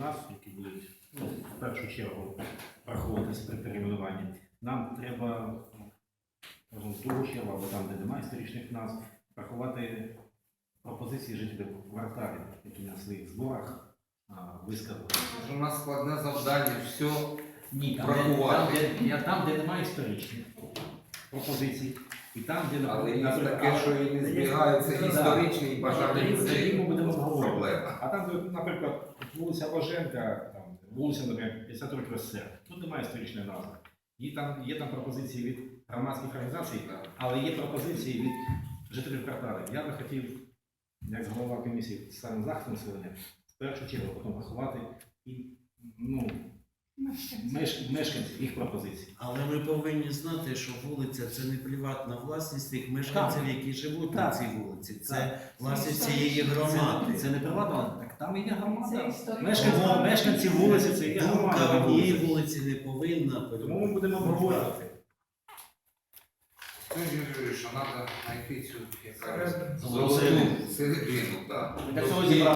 назв, які будуть ну, в першу чергу враховуватися при перейменуванні, нам треба ну, в другу чергу, або там, де немає історичних назв, врахувати пропозиції жителів кварталів, які на своїх зборах висказали. У нас складне завдання, все Ні, там, де, там, де, там, де немає історичних пропозицій, і там, де але є таке, що і не збігаються історичні і бажання Проблема. А там, наприклад, вулиця Боженка, там, вулиця, наприклад, 50 років СССР, тут немає історичної назви. Є там, є там пропозиції від громадських організацій, але є пропозиції від жителів кварталів. Я би хотів, як голова комісії з самим захисту населення, в першу чергу потім врахувати і ну, меш, мешканців, їх пропозиції. Але ми повинні знати, що вулиця це не приватна власність тих мешканців, які живуть на Так. цій вулиці. Це Так. власність цієї громади. Це не приватна, так там і є Це громада. Мешканці, мешканці вулиці це є Думка громада. однієї вулиці не повинна Тому ми будемо обговорювати. Юрій, що треба знайти цю якась Середину. золоту середину. Для цього зібрали